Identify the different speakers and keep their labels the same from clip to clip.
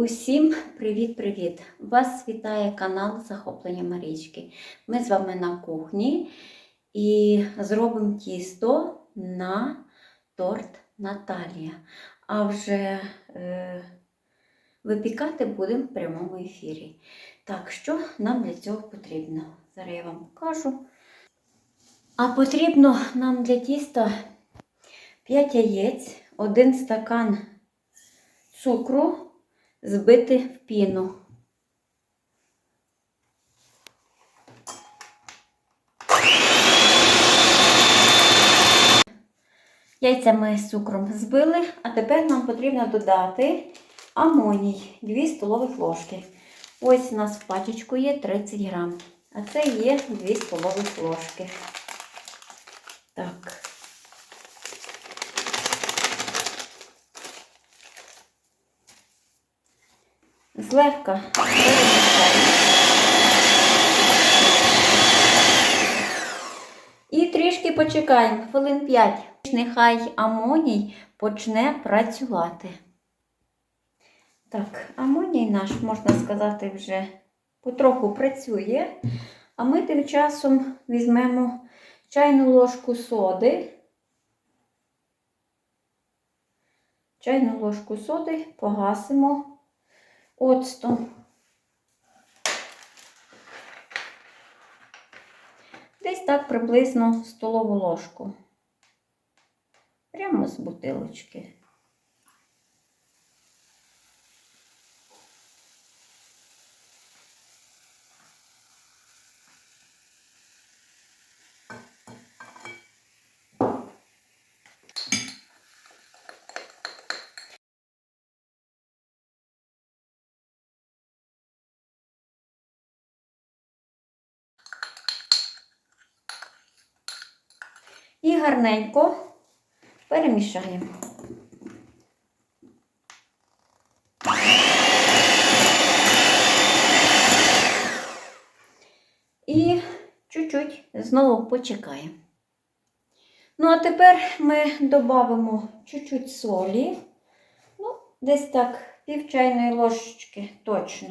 Speaker 1: Усім привіт-привіт! Вас вітає канал Захоплення Марічки. Ми з вами на кухні і зробимо тісто на торт Наталія. А вже е, випікати будемо в прямому ефірі. Так, що нам для цього потрібно? Зараз я вам покажу. А потрібно нам для тіста 5 яєць, 1 стакан цукру збити в піну. Яйця ми з цукром збили, а тепер нам потрібно додати амоній 2 столових ложки. Ось у нас в пачечку є 30 грам, а це є 2 столових ложки. Так. Злегка перемішаємо. І трішки почекаємо, хвилин 5. Нехай амоній почне працювати. Так, амоній наш, можна сказати, вже потроху працює. А ми тим часом візьмемо чайну ложку соди. Чайну ложку соди погасимо оцтом. Десь так приблизно столову ложку. Прямо з бутилочки. І гарненько перемішаємо. І чуть-чуть знову почекаємо. Ну, а тепер ми додамо чуть-чуть солі. Ну, десь так, пів чайної ложечки точно.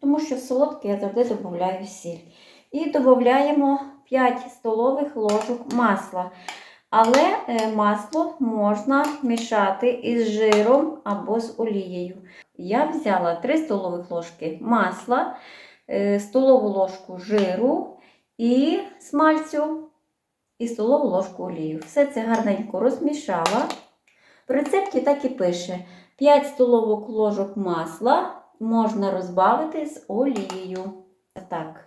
Speaker 1: Тому що в солодке я завжди додаю сіль. І додаємо 5 столових ложок масла. Але е, масло можна мішати із жиром або з олією. Я взяла 3 столових ложки масла, е, столову ложку жиру і смальцю, і столову ложку олію. Все це гарненько розмішала. В рецепті так і пише: 5 столових ложок масла можна розбавити з олією. Так,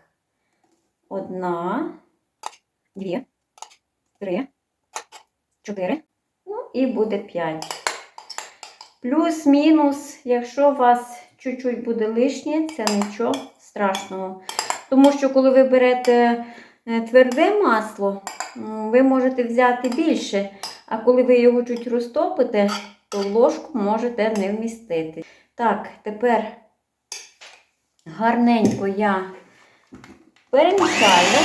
Speaker 1: одна, дві, три, чотири, ну і буде п'ять. Плюс-мінус, якщо у вас чуть-чуть буде лишнє, це нічого страшного. Тому що, коли ви берете е, тверде масло, ви можете взяти більше, а коли ви його чуть розтопите, то ложку можете не вмістити. Так, тепер гарненько я перемішаю.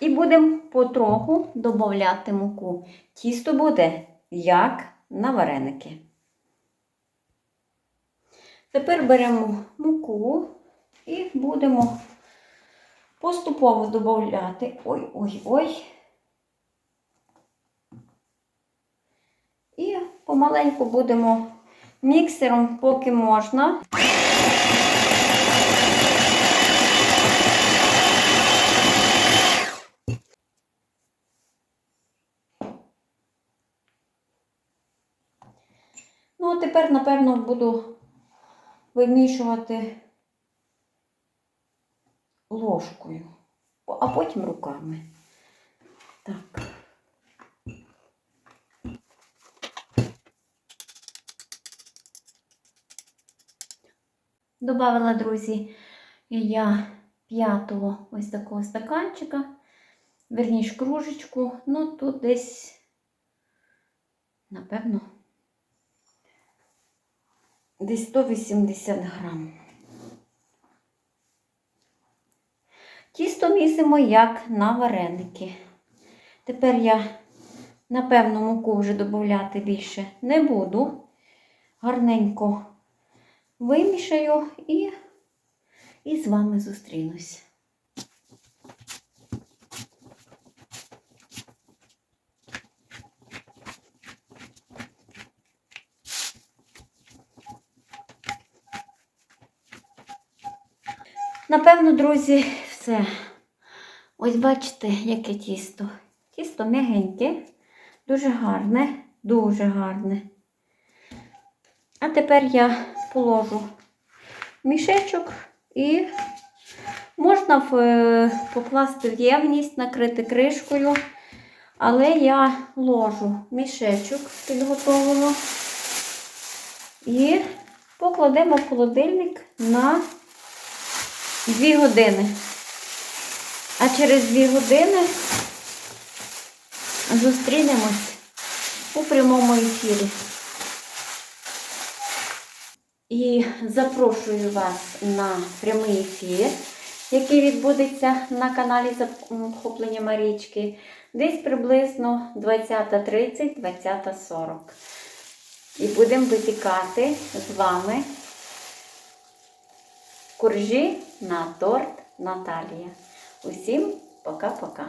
Speaker 1: І будемо потроху додати муку. Тісто буде як на вареники. Тепер беремо муку і будемо поступово додати. Ой-ой-ой. І помаленьку будемо міксером, поки можна. Ну, а тепер, напевно, буду вимішувати ложкою, а потім руками. Так. Добавила, друзі, я п'ятого ось такого стаканчика, верніш кружечку, ну тут десь, напевно, десь 180 грам. Тісто місимо як на вареники. Тепер я, напевно, муку вже додати більше не буду. Гарненько вимішаю і, і з вами зустрінусь. Напевно, друзі, все. Ось бачите, яке тісто. Тісто м'ягеньке, дуже гарне, дуже гарне. А тепер я положу мішечок і можна е, покласти в ємність, накрити кришкою. Але я ложу мішечок підготовлено і покладемо в холодильник на 2 години. А через 2 години зустрінемось у прямому ефірі. І запрошую вас на прямий ефір, який відбудеться на каналі Захоплення Марічки, десь приблизно 20.30, 20.40. І будемо випікати з вами коржі на торт Наталія. Усім пока-пока.